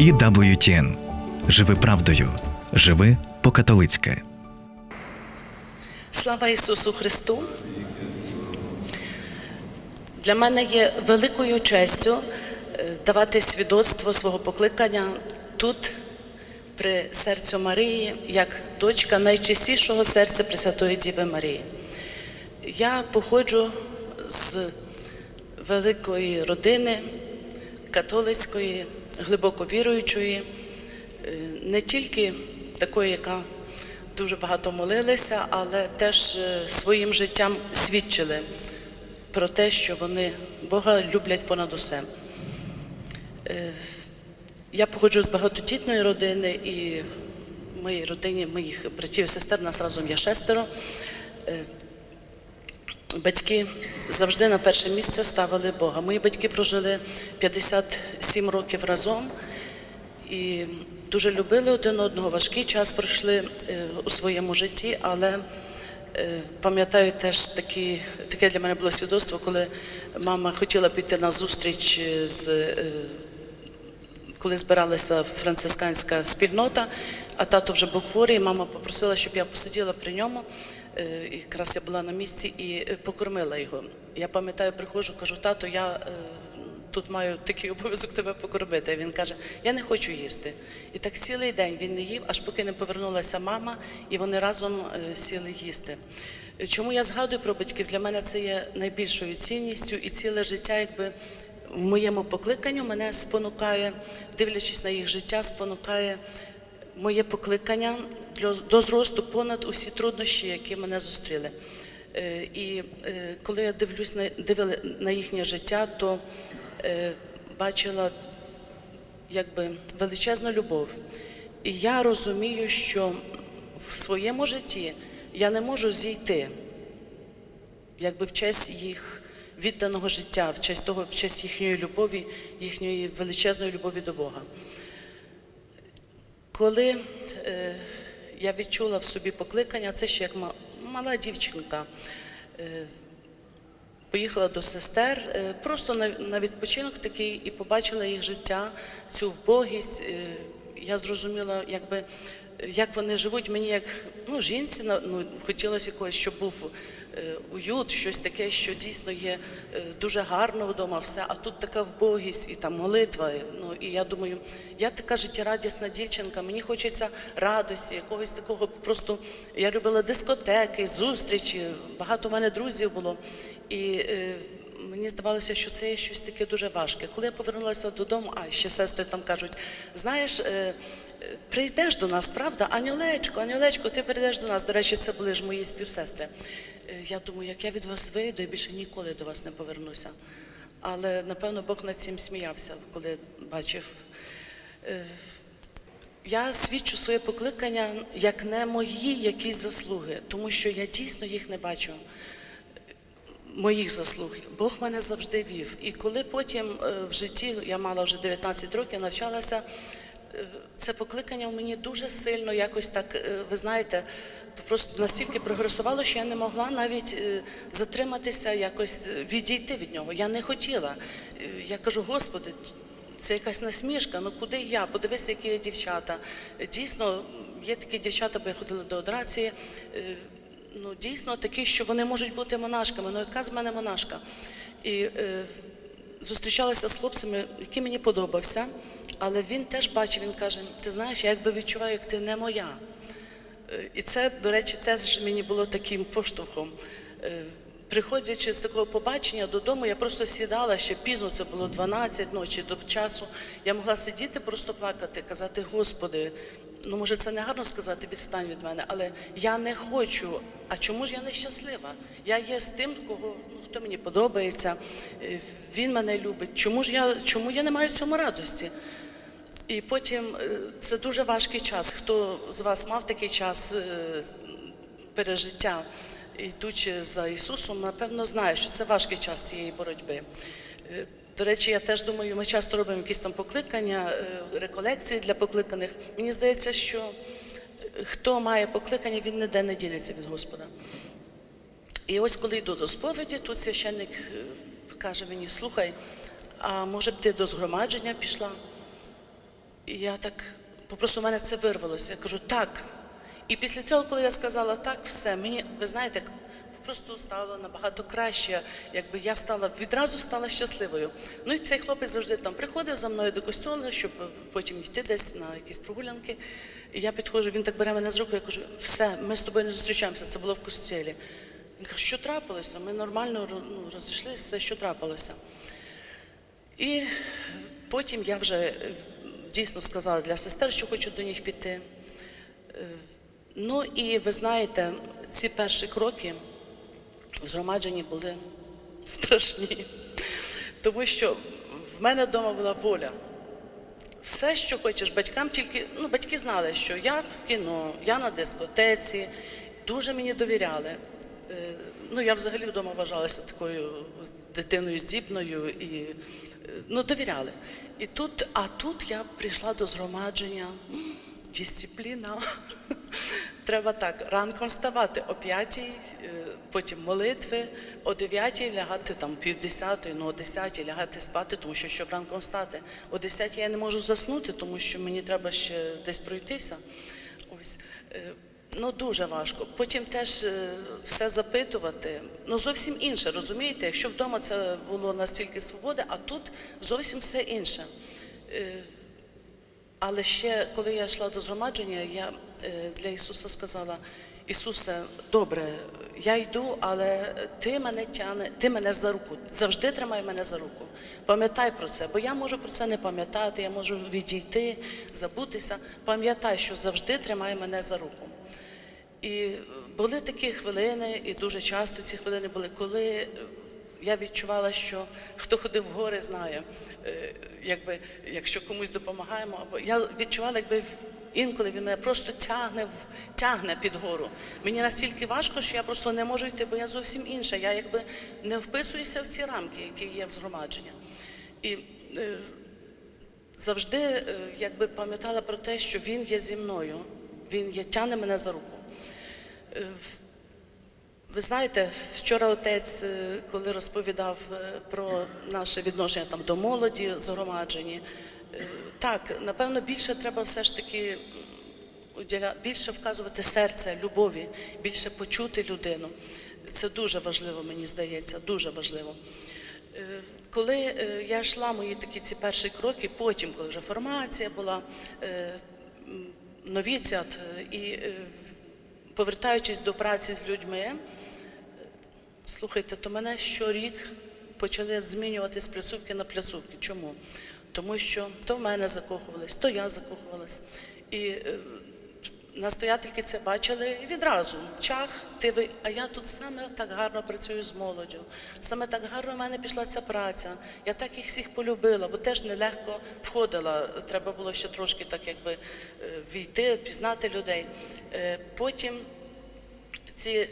EWTN. Живи правдою. Живи по-католицьки. Слава Ісусу Христу! Для мене є великою честю е, давати свідоцтво свого покликання тут, при серцю Марії, як дочка найчистішого серця Пресвятої Діви Марії. Я походжу з великої родини, католицької, глибоко віруючої, е, не тільки такої, яка дуже багато молилися, але теж е, своїм життям свідчили про те, що вони Бога люблять понад усе. Е, Я походжу з багатодітної родини, і в моїй родині моїх братів і сестер нас разом є шестеро. Батьки завжди на перше місце ставили Бога. Мої батьки прожили 57 років разом і дуже любили один одного. Важкий час пройшли е, у своєму житті, але е, пам'ятаю теж такі, таке для мене було свідоцтво, коли мама хотіла піти на зустріч з. е, Коли збиралася францисканська спільнота, а тато вже був хворий, мама попросила, щоб я посиділа при ньому. Якраз я була на місці і покормила його. Я пам'ятаю, приходжу, кажу, тато, я тут маю такий обов'язок тебе покормити. А Він каже, я не хочу їсти. І так цілий день він не їв, аж поки не повернулася мама, і вони разом е, сіли їсти. Е, Чому я згадую про батьків? Для мене це є найбільшою цінністю і ціле життя, якби в моєму покликанню мене спонукає, дивлячись на їх життя, спонукає моє покликання до зросту понад усі труднощі, які мене зустріли. Е, І коли я дивлюсь на, на їхнє життя, то бачила якби величезну любов. І я розумію, що в своєму житті я не можу зійти якби в честь їх відданого життя, в честь того, в честь їхньої любові, їхньої величезної любові до Бога. Коли е, я відчула в собі покликання, це ще як мала дівчинка. Е, Поїхала до сестер е, просто на, відпочинок такий і побачила їх життя, цю вбогість. Е, Я зрозуміла, якби, як вони живуть. Мені як ну, жінці ну, хотілося якогось, щоб був уют, щось таке, що дійсно є е, дуже гарно вдома, все. А тут така вбогість і там молитва. е, Ну і я думаю, я така життєрадісна дівчинка, мені хочеться радості, якогось такого. Просто я любила дискотеки, зустрічі. Багато в мене друзів було. І е, мені здавалося, що це є щось таке дуже важке. Коли я повернулася додому, а ще сестри там кажуть: знаєш, е, е, прийдеш до нас, правда? Анюлечко, Анюлечко, ти прийдеш до нас. До речі, це були ж мої співсестри. Е, Я думаю, як я від вас вийду, я більше ніколи до вас не повернуся. Але напевно Бог над цим сміявся, коли бачив. Е, Я свідчу своє покликання як не мої якісь заслуги, тому що я дійсно їх не бачу моїх заслуг. Бог мене завжди вів. І коли потім е, в житті я мала вже 19 років, навчалася, е, це покликання в мені дуже сильно якось так, е, ви знаєте, просто настільки прогресувало, що я не могла навіть е, затриматися, якось е, відійти від нього. Я не хотіла. Е, Я кажу, Господи, це якась насмішка, ну куди я? Подивися, які є дівчата. Дійсно, є такі дівчата, бо я ходила до одрації. Ну, дійсно такі, що вони можуть бути монашками. Ну, яка з мене монашка? І е, зустрічалася з хлопцями, який мені подобався, але він теж бачив, він каже: ти знаєш, я якби відчуваю, як ти не моя. І це, до речі, теж мені було таким поштовхом. Е, Приходячи з такого побачення додому, я просто сідала ще пізно, це було 12 ночі до часу. Я могла сидіти, просто плакати, казати, Господи, ну може це не гарно сказати, відстань від мене, але я не хочу. А чому ж я не щаслива? Я є з тим, кого ну, хто мені подобається, е, він мене любить. Чому ж я чому я не маю цьому радості? І потім е, це дуже важкий час. Хто з вас мав такий час е, пережиття, йдучи за Ісусом, напевно, знає, що це важкий час цієї боротьби. Е, До речі, я теж думаю, ми часто робимо якісь там покликання, реколекції для покликаних. Мені здається, що хто має покликання, він ніде не ділиться від Господа. І ось коли йду до сповіді, тут священник каже мені: слухай, а може б ти до згромадження пішла? І я так попросту в мене це вирвалося. Я кажу так. І після цього, коли я сказала так, все, мені, ви знаєте, просто стало набагато краще, якби я стала відразу стала щасливою. Ну і цей хлопець завжди там приходив за мною до костюлу, щоб потім йти десь на якісь прогулянки. І я підходжу, він так бере мене з руки, я кажу, все, ми з тобою не зустрічаємося, це було в костелі. Він каже, що трапилося? Ми нормально ну, розійшлися, що трапилося. І потім я вже дійсно сказала для сестер, що хочу до них піти. Е, Ну і ви знаєте, ці перші кроки в згромадженні були страшні, тому що в мене вдома була воля. Все, що хочеш, батькам тільки, ну, батьки знали, що я в кіно, я на дискотеці, дуже мені довіряли. Е, Ну, я взагалі вдома вважалася такою дитиною здібною і ну, довіряли. І тут, а тут я прийшла до згромадження. Дисципліна. Треба так, ранком вставати о п'ятій, е, потім молитви, о дев'ятій лягати там пів десятої, ну о десятій лягати спати, тому що щоб ранком встати. О десятій я не можу заснути, тому що мені треба ще десь пройтися. Ось. Ну, дуже важко. Потім теж е, все запитувати. Ну, зовсім інше, розумієте? Якщо вдома це було настільки свободи, а тут зовсім все інше. Е, але ще, коли я йшла до згромадження, я е, для Ісуса сказала: Ісусе, добре, я йду, але ти мене тяне, ти мене за руку. Завжди тримай мене за руку. Пам'ятай про це, бо я можу про це не пам'ятати, я можу відійти, забутися. Пам'ятай, що завжди тримай мене за руку. І були такі хвилини, і дуже часто ці хвилини були, коли е, я відчувала, що хто ходив в гори, знає, е, якби, якщо комусь допомагаємо, або я відчувала, якби інколи він мене просто тягне, тягне під гору. Мені настільки важко, що я просто не можу йти, бо я зовсім інша. Я якби не вписуюся в ці рамки, які є в згромадження. І е, завжди якби пам'ятала про те, що він є зі мною, він є, тягне мене за руку. Е, Ви знаєте, вчора отець, е, коли розповідав е, про наше відношення там до молоді згромаджені, так, напевно, більше треба все ж таки більше вказувати серце, любові, більше почути людину. Це дуже важливо, мені здається, дуже важливо. Коли я йшла мої такі ці перші кроки, потім, коли вже формація була, новіціат, і повертаючись до праці з людьми, слухайте, то мене щорік почали змінювати з пляцовки на пляцовки. Чому? Тому що то в мене закохувались, то я закохувалась. І е, настоятельки це бачили і відразу. Чах, ти ви, а я тут саме так гарно працюю з молоддю. Саме так гарно в мене пішла ця праця. Я так їх всіх полюбила, бо теж нелегко входила. Треба було ще трошки так якби е, війти, пізнати людей. Е, Потім ці, е,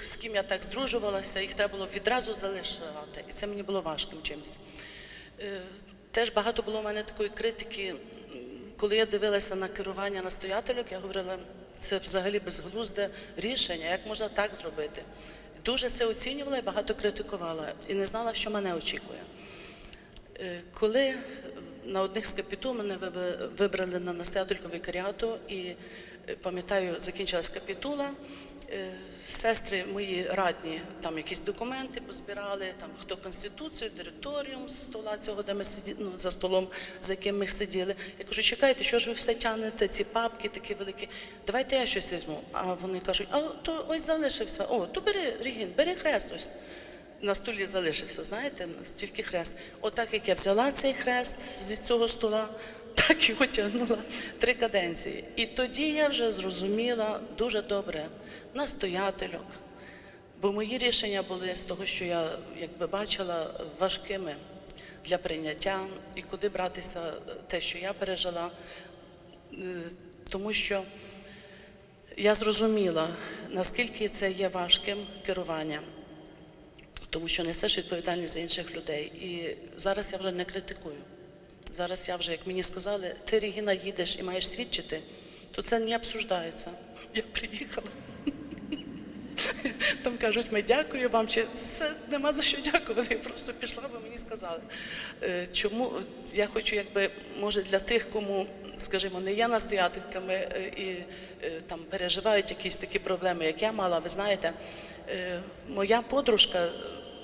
з ким я так здружувалася, їх треба було відразу залишати. І це мені було важким чимось. Теж багато було в мене такої критики, коли я дивилася на керування настоятелів, я говорила, це взагалі безглузде рішення, як можна так зробити. Дуже це оцінювала і багато критикувала, і не знала, що мене очікує. Е, Коли е, на одних з капіту мене вибрали на настоятельку вікаріату, і е, пам'ятаю, закінчилась капітула, сестри мої радні там якісь документи позбирали, там хто конституцію, директоріум з стола цього, де ми сиділи, ну, за столом, за яким ми сиділи. Я кажу, чекайте, що ж ви все тягнете, ці папки такі великі, давайте я щось візьму. А вони кажуть, а то ось залишився. О, то бери Регін, бери хрест ось на столі залишився, знаєте, стільки хрест. Отак, як я взяла цей хрест зі цього стола, так його тягнула три каденції. І тоді я вже зрозуміла дуже добре настоятельок, бо мої рішення були з того, що я якби бачила важкими для прийняття і куди братися те, що я пережила, Е, тому що я зрозуміла, наскільки це є важким керуванням тому що несеш відповідальність за інших людей. І зараз я вже не критикую. Зараз я вже, як мені сказали, ти Регіна їдеш і маєш свідчити, то це не обсуждається. Я приїхала. Там кажуть, ми дякую вам. Чи це нема за що дякувати? Я просто пішла, бо мені сказали. Е, Чому я хочу, якби може для тих, кому, скажімо, не є настоятельками е, і е, там переживають якісь такі проблеми, як я мала. Ви знаєте, моя подружка,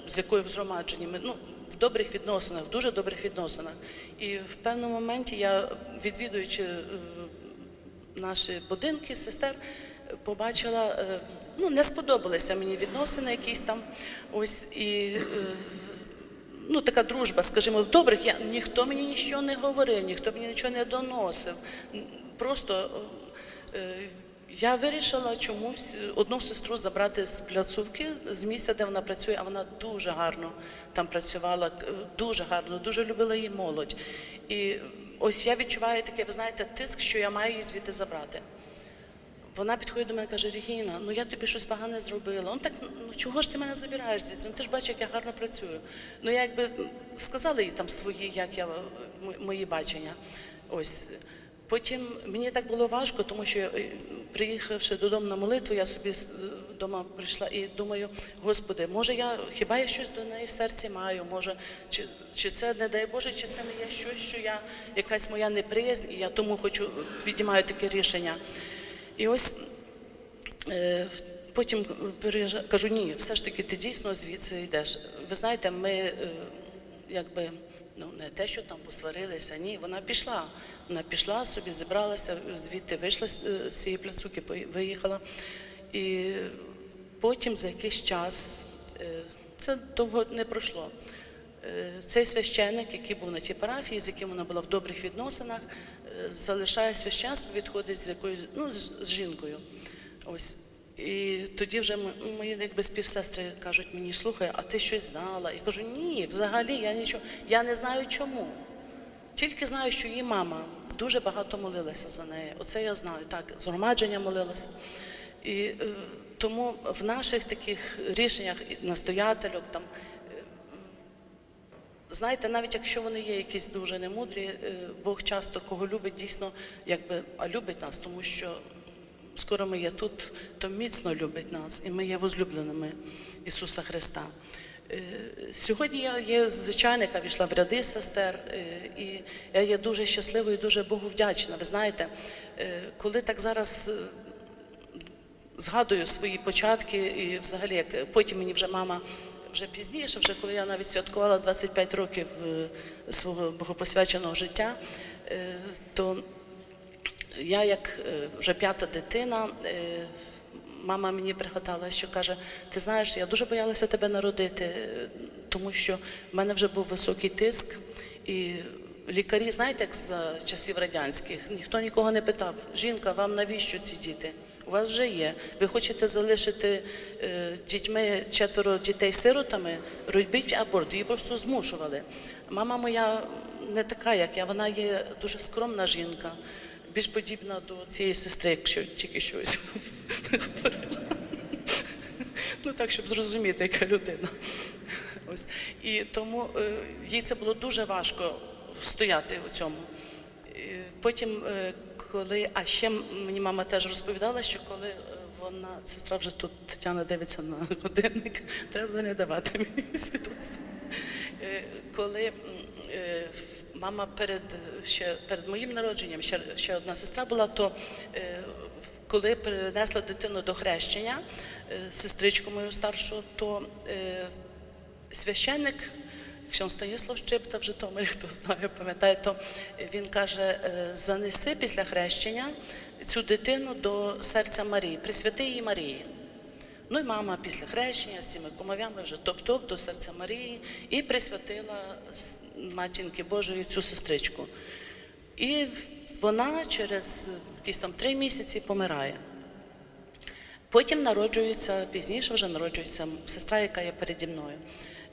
з якою в згромадженні, ми ну. В добрих відносинах, в дуже добрих відносинах. І в певному моменті я, відвідуючи е, наші будинки, сестер, побачила, е, ну не сподобалися мені відносини якісь там. Ось і е, ну така дружба, скажімо, в добрих. Я ніхто мені нічого не говорив, ніхто мені нічого не доносив. Просто я вирішила чомусь одну сестру забрати з пляцовки з місця, де вона працює, а вона дуже гарно там працювала, дуже гарно, дуже любила її молодь. І ось я відчуваю таке, ви знаєте, тиск, що я маю її звідти забрати. Вона підходить до мене і каже, Регіна, ну я тобі щось погане зробила. Он так, ну чого ж ти мене забираєш звідси? Ну ти ж бачиш, як я гарно працюю. Ну я якби сказала їй там свої, як я мої бачення. Ось. Потім мені так було важко, тому що е, приїхавши додому на молитву, я собі вдома прийшла і думаю, Господи, може я хіба я щось до неї в серці маю? Може, чи, чи це не дай Боже, чи це не є щось, що я якась моя неприязнь, і я тому хочу піднімаю таке рішення. І ось е, потім переїжджа- кажу, ні, все ж таки ти дійсно звідси йдеш. Ви знаєте, ми е, якби ну не те, що там посварилися, ні, вона пішла. Вона пішла, собі зібралася, звідти вийшла з е, цієї пляцуки, пої- виїхала. І потім за якийсь час, е, це довго не пройшло. Е, Цей священник, який був на тій парафії, з яким вона була в добрих відносинах, залишає священство, відходить з якоюсь ну, з жінкою. Ось. І тоді вже мої якби співсестри кажуть мені, слухай, а ти щось знала? І кажу, ні, взагалі я нічого, я не знаю чому. Тільки знаю, що її мама дуже багато молилася за неї. Оце я знаю. Так, з громадження молилася. І е, тому в наших таких рішеннях настоятельок там. е, Знаєте, навіть якщо вони є якісь дуже немудрі, е, Бог часто кого любить, дійсно, якби, а любить нас, тому що скоро ми є тут, то міцно любить нас, і ми є возлюбленими Ісуса Христа. Е, Сьогодні я є звичайна, яка війшла в ряди сестер, е, і я є дуже щасливою, і дуже Богу вдячна. Ви знаєте, е, коли так зараз згадую свої початки, і взагалі, як потім мені вже мама вже пізніше, вже коли я навіть святкувала 25 років свого богопосвяченого життя, то я, як вже п'ята дитина, мама мені пригадала, що каже: ти знаєш, я дуже боялася тебе народити, тому що в мене вже був високий тиск. І лікарі, знаєте, як за часів радянських, ніхто нікого не питав, жінка, вам навіщо ці діти? У вас вже є. Ви хочете залишити е, дітьми четверо дітей сиротами, робіть аборт. Її просто змушували. Мама моя не така, як я, вона є дуже скромна жінка, більш подібна до цієї сестри, якщо тільки щось говорила. Ну так, щоб зрозуміти, яка людина. Ось. І тому е, їй це було дуже важко стояти у цьому. Потім, е, коли, а ще мені мама теж розповідала, що коли е, вона, сестра вже тут Тетяна дивиться на годинник, треба не давати мені свідоцтво. Коли мама перед, ще, перед моїм народженням, ще, ще одна сестра була, то коли принесла дитину до хрещення, е, сестричку мою старшу, то е, священник Ксьон Станіслав Щипта в Житомирі, хто знає, пам'ятає, то він каже: е, занеси після хрещення цю дитину до серця Марії, присвяти її Марії. Ну і мама після хрещення з цими кумовями вже топ-топ до серця Марії і присвятила матінки Божої цю сестричку. І вона через якісь там три місяці помирає. Потім народжується, пізніше вже народжується сестра, яка є переді мною.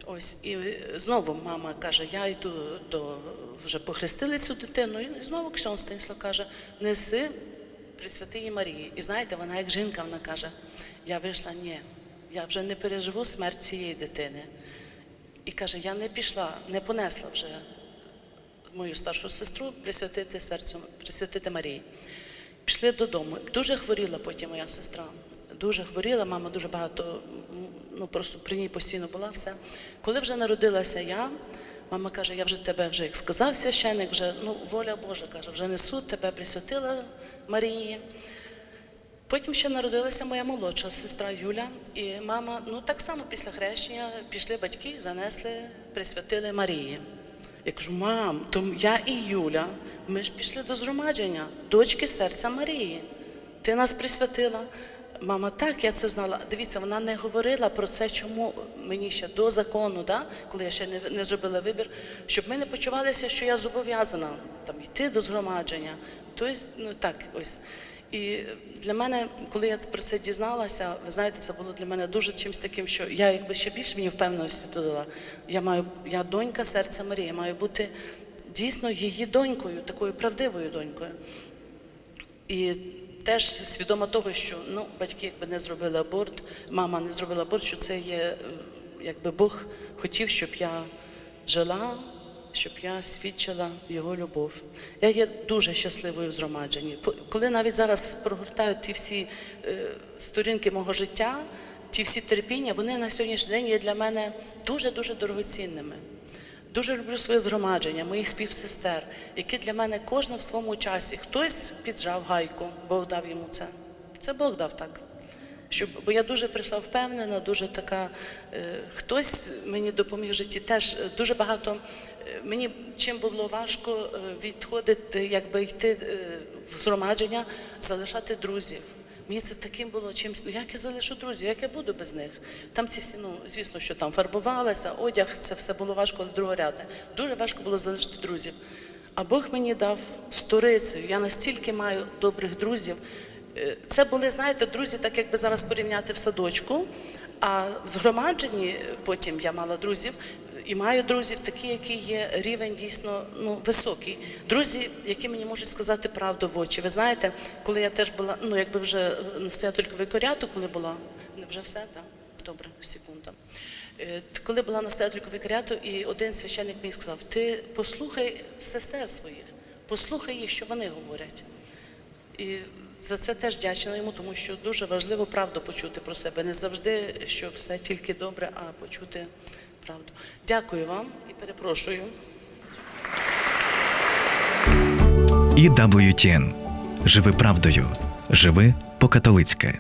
Ось і знову мама каже: я йду до вже похрестили цю дитину, і знову Ксьон Станіслав каже: неси Пресвятиї її Марії. І знаєте, вона як жінка, вона каже: я вийшла, ні, я вже не переживу смерть цієї дитини. І каже, я не пішла, не понесла вже мою старшу сестру присвятити серцю, присвятити Марії. Пішли додому. Дуже хворіла потім моя сестра. дуже хворіла, мама дуже багато, ну просто при ній постійно була все. Коли вже народилася я, мама каже, я вже тебе вже як сказав священик, вже ну воля Божа каже, вже несу, тебе присвятила Марії. Потім ще народилася моя молодша сестра Юля, і мама, ну так само після хрещення пішли батьки, занесли, присвятили Марії. Я кажу, мам, то я і Юля, ми ж пішли до згромадження, дочки серця Марії. Ти нас присвятила. Мама, так, я це знала. Дивіться, вона не говорила про це, чому мені ще до закону, да, коли я ще не, не зробила вибір, щоб ми не почувалися, що я зобов'язана там йти до згромадження. Тобто, ну так, ось. І для мене, коли я про це дізналася, ви знаєте, це було для мене дуже чимось таким, що я якби ще більше мені впевненості додала. Я маю, я донька серця Марії, я маю бути дійсно її донькою, такою правдивою донькою. І теж свідома того, що ну, батьки якби не зробили аборт, мама не зробила аборт, що це є, е, якби Бог хотів, щоб я жила, щоб я свідчила його любов. Я є дуже щасливою в згромадженні. Коли навіть зараз прогортають ті всі е, сторінки мого життя, ті всі терпіння, вони на сьогоднішній день є для мене дуже-дуже дорогоцінними. Дуже люблю своє згромадження, моїх співсестер, які для мене кожна в своєму часі. Хтось піджав гайку, Бог дав йому це. Це Бог дав так. Щоб, бо я дуже прийшла впевнена, дуже така. Е, хтось мені допоміг в житті. Теж е, дуже багато. Мені чим було важко е, відходити, якби йти е, в згромадження, залишати друзів. Мені це таким було чимось, ну як я залишу друзів, як я буду без них? Там ці всі, ну звісно, що там фарбувалися, одяг, це все було важко, але другорядне. Дуже важко було залишити друзів. А Бог мені дав сторицею. Я настільки маю добрих друзів. Е, Це були, знаєте, друзі, так якби зараз порівняти в садочку. А в згромадженні потім я мала друзів і маю друзів, такі, які є рівень дійсно ну, високий. Друзі, які мені можуть сказати правду в очі. Ви знаєте, коли я теж була, ну якби вже настоятелька викоряту, коли була, не вже все, так? Добре, секунда. Е, Коли була настоятелька викоряту, і один священник мені сказав: ти послухай сестер своїх, послухай їх, що вони говорять. І за це теж вдячна йому, тому що дуже важливо правду почути про себе. Не завжди, що все тільки добре, а почути правду. Дякую вам і перепрошую. І WTN. Живи правдою. Живи по-католицьки.